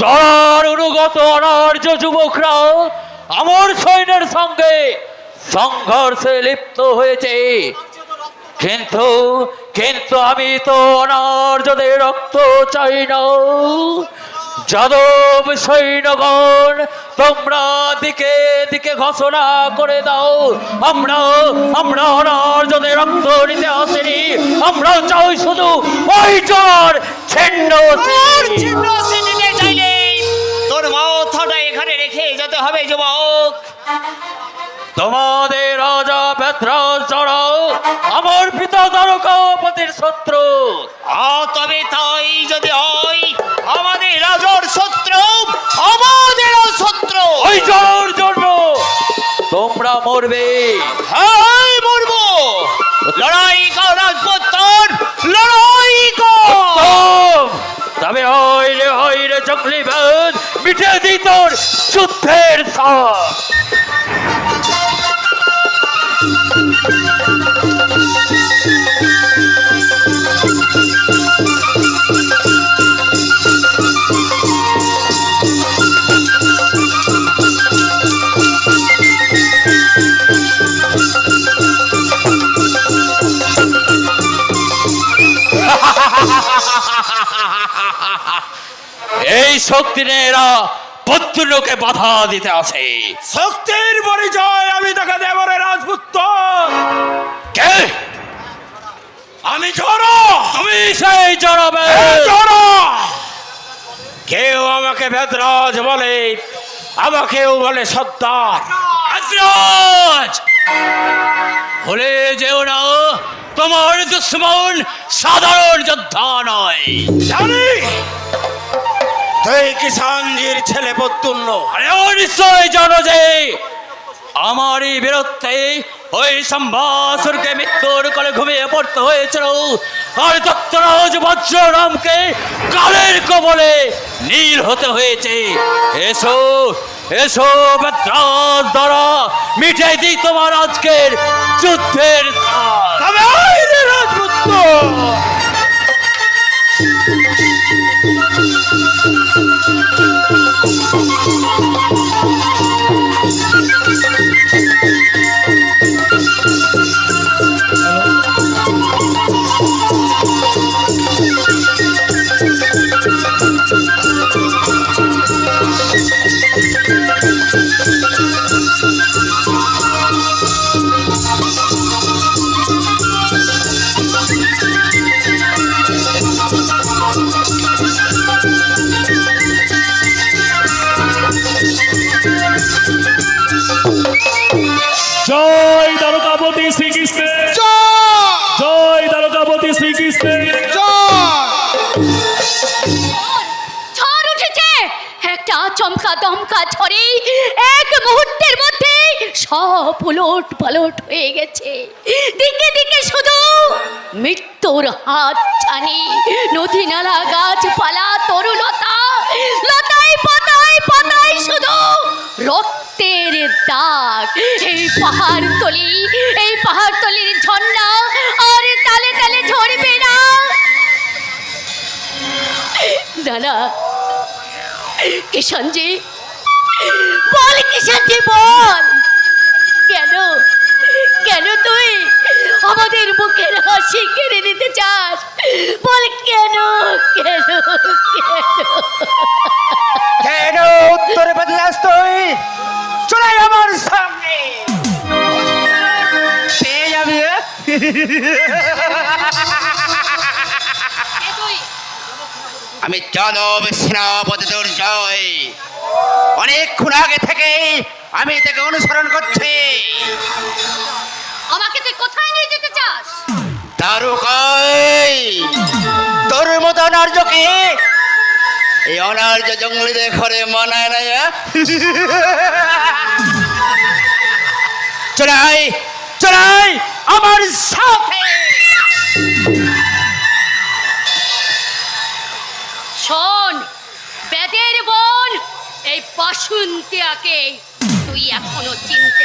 চর অনুগত অনার্য যুবকরা আমার সৈন্যের সঙ্গে সংঘর্ষে লিপ্ত হয়েছে। কিন্তু কিন্তু আমি তো অনার্যদের রক্ত চাই না। যাদব সৈন্যগণ তোমরা দিকে দিকে ঘোষণা করে দাও। আমরা আমরা রক্ত নিতে আসিনি। আমরা চাই শুধু ওই চর ছিন্ন তোর মাথাটা এখানে রেখে যেতে হবে যুবক। তোমাদের রাজা পেত্রাস চড়াও আমার পিতা দ্বারকাপতির শত্রু। তবে তাই যদি হয় আমাদের রাজর শত্রু আমাদেরও শত্রু। ওই জোর জন্য তোমরা মরবে। হ্যাঁ মরবো। লড়াই কর রাজপুত্তর লড়াই কর! তবে হইলে হইলে চকলি বেদ মিটে দি তোর যুদ্ধের এই শক্তি নিয়ে এরা পত্রলোকে বাধা দিতে আসে। শক্তির পরিচয় আমি তাকে দেব রে রাজপুত্র। কে? আমি জড়। তুমি সেই জড়াবে। জড়। কেউ আমাকে বেদরাজ বলে আমাকেও বলে আজরাজ ভুলে যেও না তোমার দুশ্মন সাধারণ যোদ্ধা নয়। জানি। তুই কিষানজির ছেলে ও নিশ্চয় জানো যে আমারই বিরুদ্ধে ওই সম্ভাসুরকে মৃত্যুর কোলে ঘুমিয়ে পড়তে হয়েছিল। আর দত্তরাজ বজ্ররামকে কালের কবলে নীল হতে হয়েছে। এসো এসো ভদ্রাজ দ্বারা মিটাই দিই তোমার আজকের যুদ্ধের স্থান। তবে আয় মৃত্যুর হাত ছানি। নদী নালা গাছপালা তরুলতা লতায় পাতায় পাতায় শুধু রক্তের দাগ। এই পাহাড় তলি, এই পাহাড় তলির ঝর্ণা, আর তালে তালে ঝরবে না। দাদা কিষানজি বল কিষানজি বল। কেন কেন তুই আমাদের মুখের হাসি কেড়ে নিতে চাস? বল কেন কেন কেন? কেন উত্তরে বদলাস তুই? চলে আমার সামনে। পেয়ে যাবি আমি যাদব সেনাপতি দুর্জয়। অনেকক্ষণ আগে থেকে আমি তাকে অনুসরণ করছি। কোথায় নিয়ে যেতে চাস? তারকাই তোর মতো অনার্যকে এই অনার্য জঙ্গলিদের ঘরে মানায় না চড়াই চড়াই আমার সাথে! শোন বেদের বোন এই বাসুন্তিয়াকে তুই এখনও চিনতে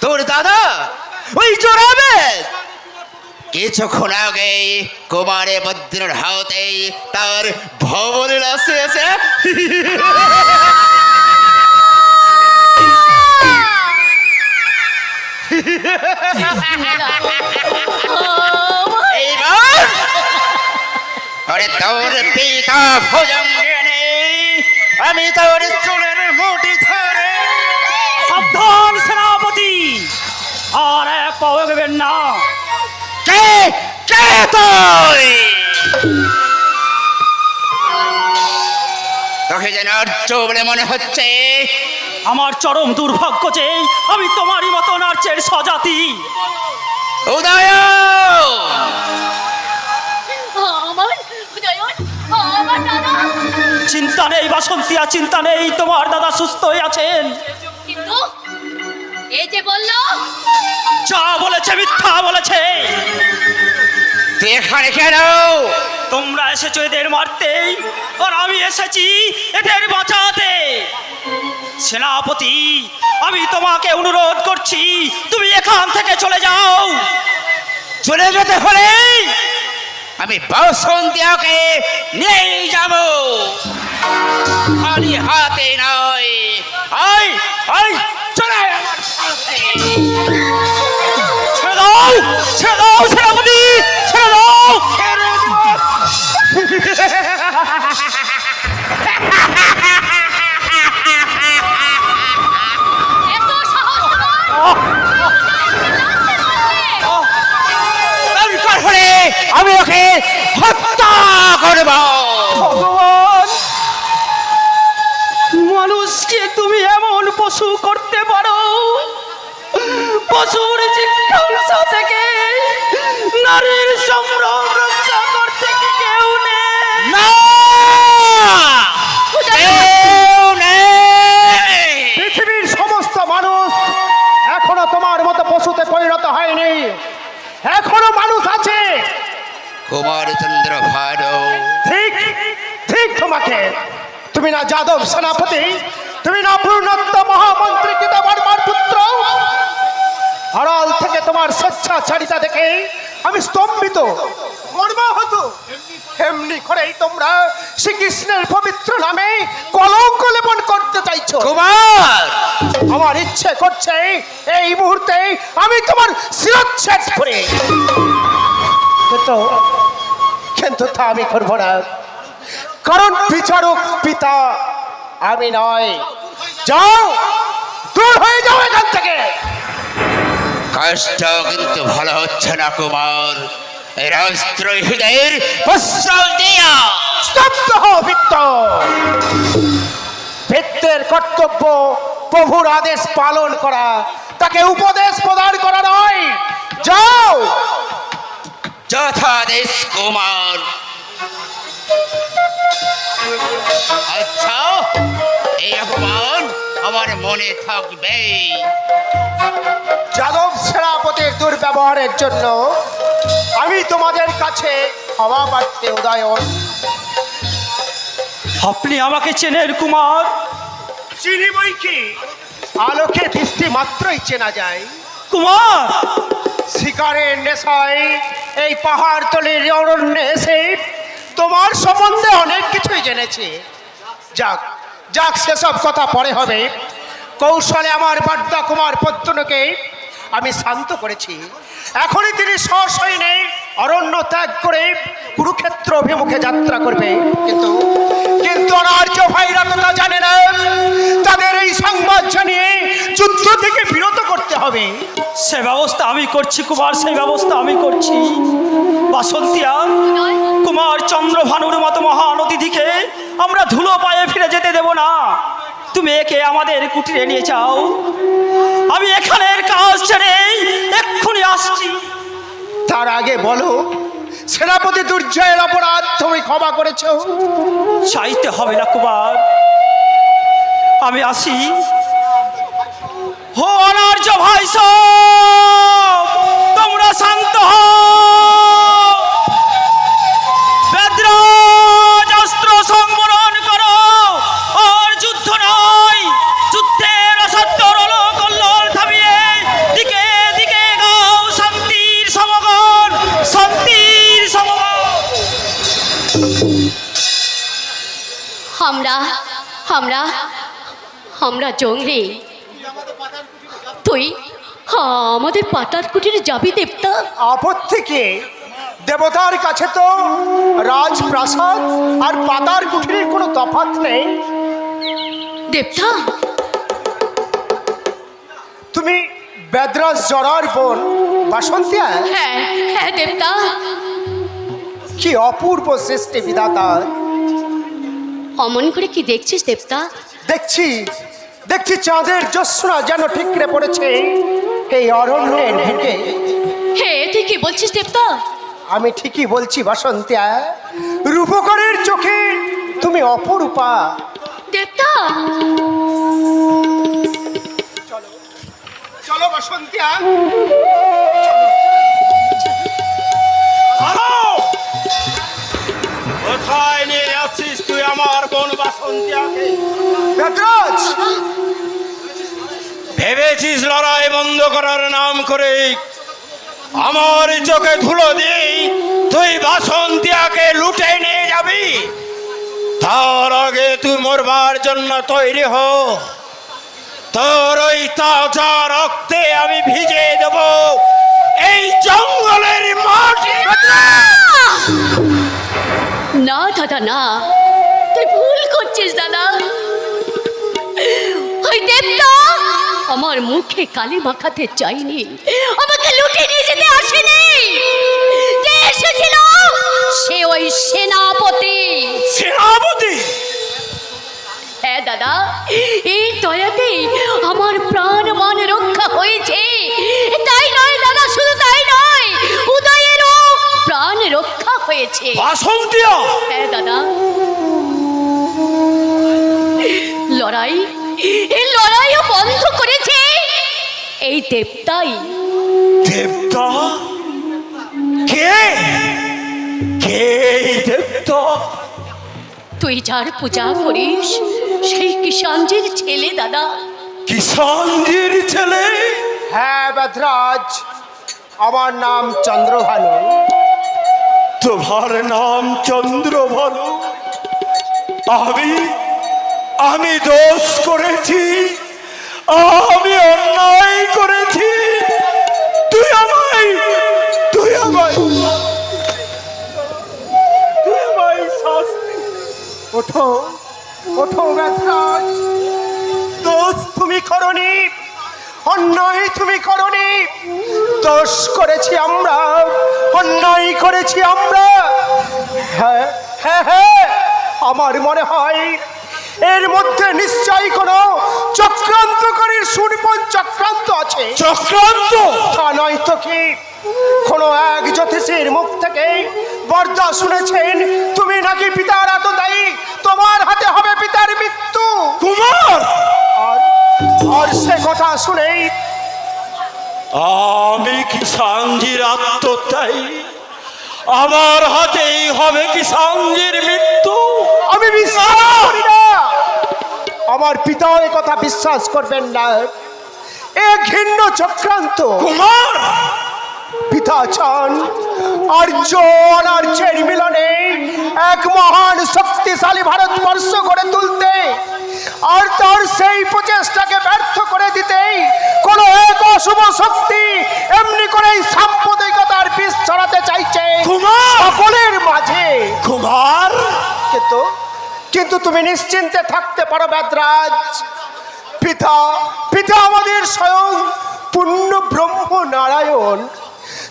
তোর দাদা? ওই জোরাবে। কিছুক্ষণ আগে কুমারে বদ্রের হাতে তার ভবনের আসে ভোজঙ্গনে আমি তোর চুলের মুঠি ধরে। সাবধান, সেনাপতি। আর এক পাও এগোবেন না? কে? কে তুই? তোকে যেন বলে মনে হচ্ছে। আমার চরম দুর্ভাগ্য যে আমি তোমারই মতো নার্চের উদয়! দাদা। চিন্তা নেই বাসন্তিয়া চিন্তা নেই তোমার দাদা সুস্থ হয়ে আছেন। কিন্তু যে বলল? যা বলেছে মিথ্যা বলেছে। তুই এখানে কেন তোমরা এসেছ এদের মারতে আর আমি এসেছি এদের বাঁচাতে। সেনাপতি আমি তোমাকে অনুরোধ করছি তুমি এখান থেকে চলে যাও। চলে যেতে হলে আমি বসন্তিয়াকে নিয়েই যাব। খালি হাতে নয়। আয় আয়। চলে। আমার ছেড়ে দাও ছেড়ে দাও সেনাপতি ছেড়ে দাও। এত সাহস তোমার দরকার হলে আমি ওকে হত্যা করব? ভগবান মানুষকে তুমি এমন পশু পশুর জিজ্ঞাসা থেকে নারীর সম্ভ্রম রক্ষা করতে কি কেউ নেই? না! কেউ নেই। পৃথিবীর সমস্ত মানুষ এখনও তোমার মতো পশুতে পরিণত হয়নি। এখনও মানুষ আছে। কুমারচন্দ্র ভারত ঠিক ঠিক তোমাকে। তুমি না যাদব সেনাপতি তুমি না পূর্ণত্ব মহামন্ত্রী কিতা বর্মার পুত্র আড়াল থেকে তোমার স্বেচ্ছাচারিতা দেখে আমি স্তম্ভিত মর্মাহত। এমনি করেই তোমরা শ্রীকৃষ্ণের পবিত্র নামে কলঙ্ক লেপন করতে চাইছো। কুমার আমার ইচ্ছে করছে এই মুহূর্তে আমি তোমার শিরচ্ছেদ করে। কিন্তু কিন্তু তা আমি করব না। কারণ বিচারক পিতা আমি নয়। যাও দূর হয়ে যাও এখান থেকে। কাজটা কিন্তু ভালো হচ্ছে না কুমার। এই রাষ্ট্রহীদের প্রস্তাব দিয়া স্তব্ধ বৃত্ত। বৃত্তের কর্তব্য প্রভুর আদেশ পালন করা তাকে উপদেশ প্রদান করা নয়। যাও। যথাদেশ কুমার। আচ্ছা এই অপমান আমার মনে থাকবে। যাদব সেনাপতির দুর্ব্যবহারের জন্য আমি তোমাদের কাছে ক্ষমা পাচ্ছে উদয়ন। আপনি আমাকে চেনেন কুমার। চিনি বই কি? আলোকে দৃষ্টি মাত্রই চেনা যায়। কুমার! শিকারের নেশায় এই পাহাড় তলির অরণ্যে এসে তোমার সম্বন্ধে অনেক কিছুই জেনেছি। যাক যাক, সেসব কথা পরে হবে। কৌশলে আমার বাড্ডা কুমার পত্তনকে আমি শান্ত করেছি। এখনই তিনি সসৈন্যে অরণ্য ত্যাগ করে কুরুক্ষেত্র অভিমুখে যাত্রা করবে। কিন্তু কিন্তু অনার্য ভাইরা তো তা জানে না। তাদের এই সংবাদ জানিয়ে যুদ্ধ থেকে বিরত করতে হবে। সে ব্যবস্থা আমি করছি, কুমার, সেই ব্যবস্থা আমি করছি। বাসন্তিয়া কুমার চন্দ্রভানুর মতো মহানদীদিকে আমরা ধুলো পায়ে ফিরে যেতে দেব না। তুমি একে আমাদের কুটিরে নিয়ে যাও। আমি এখানের কাজ ছেড়ে এক্ষুনি আসছি। তার আগে বলো, সেনাপতি দুর্জয়ের অপরাধ তুমি ক্ষমা করেছ। চাইতে হবে না, কুমার। আমি আসি। হো অনার্য ভাই তোমরা শান্ত হও। আমরা আমরা আমরা জঙ্গলি। তুই আমাদের পাতার কুটিরে যাবি দেবতা? আপত্তি কি দেবতার কাছে তো রাজপ্রাসাদ আর পাতার কুঠিরের কোনো তফাৎ নেই। দেবতা? তুমি বেদ্রাস জরার বোন বাসন্তিয়া? হ্যাঁ হ্যাঁ দেবতা। কি অপূর্ব সৃষ্টি বিধাতা। অমন করে কি দেখছিস দেবতা? দেখছি দেখছি চাঁদের জ্যোৎস্না যেন ঠিকরে পড়েছে। এই অরণ্যের বুকে হে তুই কি বলছিস দেবতা? আমি ঠিকই বলছি বাসন্তিয়া রূপকরের চোখে তুমি অপরূপা। দেবতা? চলো বাসন্তিয়া কোথায় আমার বোন বাসন্তিয়াকে বেদ্রাজ ভেবেছিস লড়াই বন্ধ করার নাম করে আমার চোখে ধুলো দিই তুই বাসন্তিয়াকে লুটে নিয়ে যাবি? তার আগে তুই মরবার জন্য তৈরি হ। তোর ওই তাজা রক্তে আমি ভিজে দেব। এই জঙ্গলের মাটি। না দাদা না। তুই ভুল করছিস দাদা। ওই দেবতা আমার মুখে কালি মাখাতে চাইনি। আমাকে লুটে নিয়ে যেতে আসেনি। যে এসেছিল? সে ওই সেনাপতি। সেনাপতি? হ্যাঁ দাদা। এই দয়াতেই আমার প্রাণ মান রক্ষা হয়েছে। তাই নয় দাদা শুধু তাই নয় উদয়েরও প্রাণ রক্ষা হয়েছে। হ্যাঁ দাদা। লড়াই এই লড়াইও বন্ধ করেছে। এই দেবতাই। দেবতা? কে? কে এই দেবতা? তুই যার পূজা করিস সেই কিষানজির ছেলে দাদা। কিষানজির ছেলে? হ্যাঁ বেদ্রাজ। আমার নাম চন্দ্রভানু। তোমার নাম চন্দ্র ভানু আমি আমি দোষ করেছি, আমি অন্যায় করেছি। তুই আমায় তুই আমায় তুই আমায় শাস্তি। ওঠো ওঠো বেদ্রাজ দোষ তুমি করনি, অন্যায় তুমি করনি। দোষ করেছি আমরা, অন্যায় করেছি আমরা। হ্যাঁ হ্যাঁ হ্যাঁ আমার মনে হয় এর মধ্যে নিশ্চয়ই কোনো চক্রান্তকারীর সুনিপুণ চক্রান্ত আছে। চক্রান্ত? তা নয় তো কি? কোনো এক জ্যোতিষীর মুখ থেকে বর্দা শুনেছেন তুমি নাকি পিতার এত দায়ী? তোমার হাতে হবে পিতার মৃত্যু। কুমার আর আর সে কথা শুনেই আমি কিষানজির আত্মত্যাই আমার হাতেই হবে কিষানজির মৃত্যু। আমি বিশ্বাস আমার পিতা এ কথা বিশ্বাস করবেন না। এ ঘৃণ্য চক্রান্ত। কুমার! পিতা চান আর্য অনার্যের মিলনে এক মহান শক্তিশালী ভারতবর্ষ গড়ে তুলতে। আর তার সেই প্রচেষ্টাকে ব্যর্থ করে দিতেই কোনো এক অশুভ শক্তি এমনি করেই সাম্প্রদায়িকতার বিষ ছড়াতে চাইছে। কুমার! সকলের মাঝে। কুমার! কিন্তু কিন্তু তুমি নিশ্চিন্তে থাকতে পারো বেদরাজ পিতা পিতা আমাদের স্বয়ং পূর্ণ ব্রহ্ম নারায়ণ।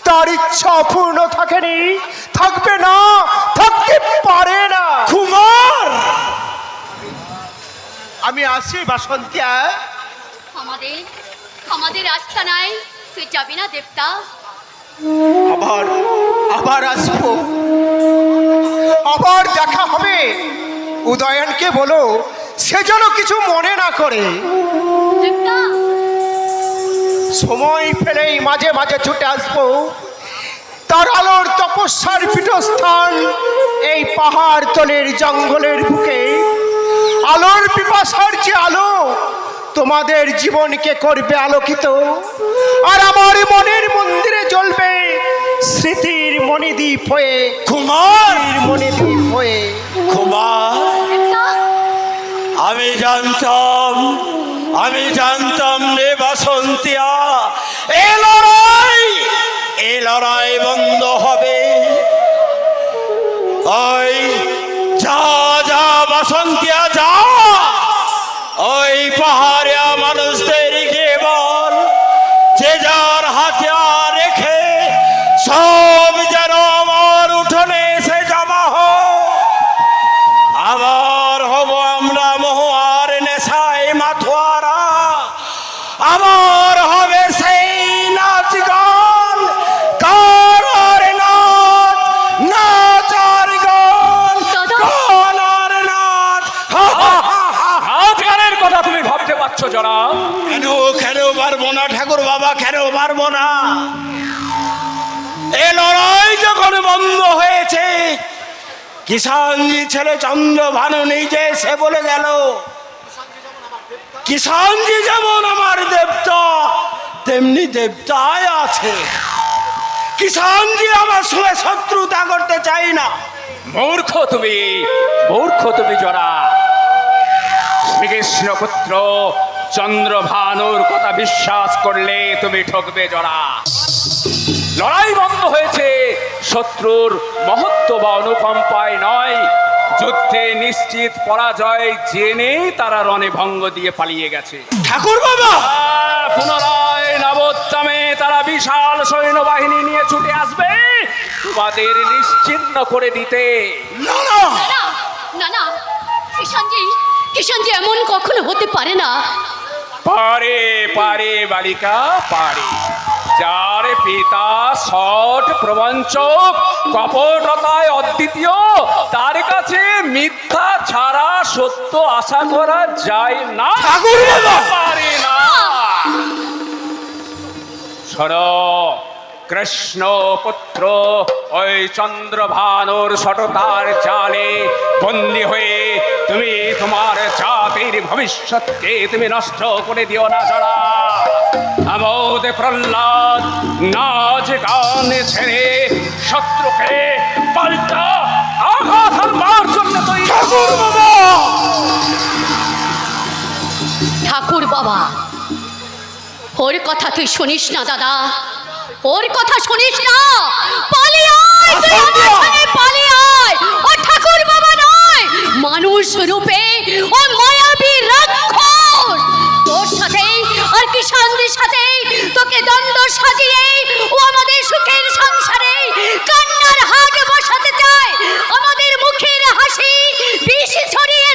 তার ইচ্ছা অপূর্ণ থাকেনি থাকবে না থাকতে পারে না। কুমার! আমি আসি বাসন্তিয়া আমাদের আমাদের রাস্তা নাই তুই যাবি না দেবতা। আবার আবার আসব। আবার দেখা হবে। উদয়নকে বলো সে যেন কিছু মনে না করে। সময় ফেলেই মাঝে মাঝে ছুটে আসব। তার আলোর তপস্যার পীঠস্থান এই পাহাড় তলের জঙ্গলের বুকে। আলোর পিপাসার যে আলো তোমাদের জীবনকে করবে আলোকিত। আর আমার মনের মন্দিরে জ্বলবে স্মৃতির মণিদ্বীপ হয়ে। কুমার! মণিদ্বীপ হয়ে। কুমার! আমি জানতাম আমি জানতাম রে বাসন্তিয়া এ লড়াই এ লড়াই বন্ধ হবে। ওই যা যা বাসন্তিয়া যা! ওই পাহাড়িয়া মানুষদের পারছ জরা কেন কেন পারব না ঠাকুর বাবা কেন পারব না? এ লড়াই যখন বন্ধ হয়েছে কিষানজি ছেলে চন্দ্র ভানু নিজে সে বলে গেল কিষানজি যেমন আমার দেবতা তেমনি দেবতায় আছে। কিষানজি আমার সঙ্গে শত্রুতা করতে চাই না। মূর্খ তুমি মূর্খ তুমি জরা শ্রীকৃষ্ণ পুত্র চন্দ্রভানুর কথা বিশ্বাস করলে তুমি ঠকবে জরা লড়াই বন্ধ হয়েছে শত্রুর মহত্ব বা অনুকম্পায় নয় যুদ্ধে নিশ্চিত পরাজয় জেনে তারা রণে ভঙ্গ দিয়ে পালিয়ে গেছে ঠাকুর বাবা পুনরায় নবোত্তমে তারা বিশাল সৈন্যবাহিনী নিয়ে ছুটে আসবে তোমাদের নিশ্চিন্ন করে দিতে না না না না না কিষানজি কিষানজি এমন কখনো হতে পারে না? পারে পারে বালিকা পারে। যার পিতা শট প্রবঞ্চক কপটতায় অদ্বিতীয় তার কাছে মিথ্যা ছাড়া সত্য আশা করা যায় না। পারে না। শোনো কৃষ্ণ পুত্র ওই চন্দ্রভানুর সততার জালে বন্দি হয়ে তুমি তোমার জাতির ভবিষ্যৎকে তুমি নষ্ট করে দিও না যারা আমোদ প্রহ্লাদ নাচ গান ছেড়ে শত্রুকে পাল্টা আঘাত হানবার জন্য তৈরি। ঠাকুর বাবা! ঠাকুর বাবা ওর কথা তুই শুনিস না দাদা। ওর কথা শুনিস না? পালি আয় তুই আমার সামনে পালি আয়। ও ঠাকুর বাবা নয় মানুষ রূপে ও মায়াবী রাক্ষস। তোর সাথে আর কি কিষানদের সাথে তোকে দণ্ড সাজিয়ে ও আমাদের সুখের সংসারে কান্নার হাট বসাতে চায়। আমাদের মুখের হাসি বিষ ছড়িয়ে